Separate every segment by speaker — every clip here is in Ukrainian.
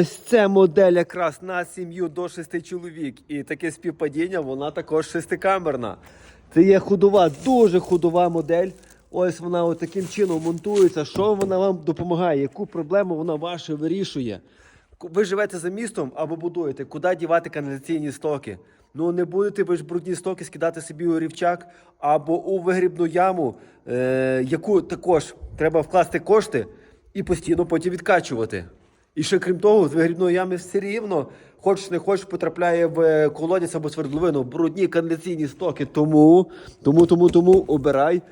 Speaker 1: Ось це модель якраз на сім'ю до шести чоловік. І таке співпадіння, вона також шестикамерна. Це є худова, дуже худова модель. Ось вона таким чином монтується. Що вона вам допомагає? Яку проблему вона ваша вирішує? Ви живете за містом або будуєте, куди дівати каналізаційні стоки? Ну не будете ви ж брудні стоки скидати собі у рівчак або у вигрібну яму, е, яку також треба вкласти кошти і постійно потім відкачувати. І ще крім того, з вигрібної ями все рівно, хочеш не хочеш, потрапляє в е, колодязь або свердловину, брудні каналізаційні стоки. Тому, тому, тому, тому обирай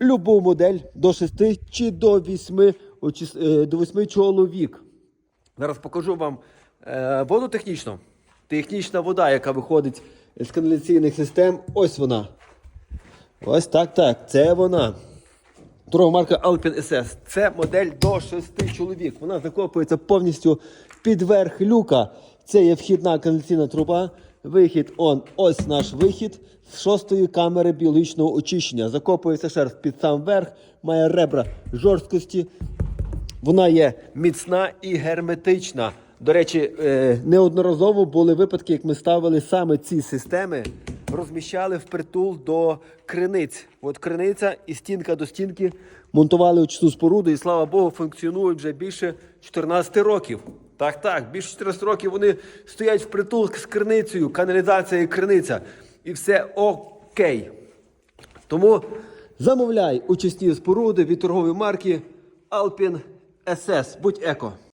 Speaker 1: любу модель до 6 чи до 8, до 8 чоловік. Зараз покажу вам е, воду технічно. Технічна вода, яка виходить з каналізаційних систем. Ось вона. Ось так, так. Це вона. Друга марка Alpine SS. Це модель до 6 чоловік. Вона закопується повністю під верх люка. Це є вхідна каналізаційна труба. Вихід он. Ось наш вихід з шостої камери біологічного очищення. Закопується шерсть під сам верх, має ребра жорсткості. Вона є міцна і герметична. До речі, е, неодноразово були випадки, як ми ставили саме ці системи, розміщали впритул до криниць. От криниця і стінка до стінки монтували очисну споруду, і слава Богу, функціонують вже більше 14 років. Так, так, більше 14 років вони стоять впритул з криницею, каналізація і криниця. І все окей. Тому замовляй очисні споруди від торгової марки Alpin SS. Будь еко.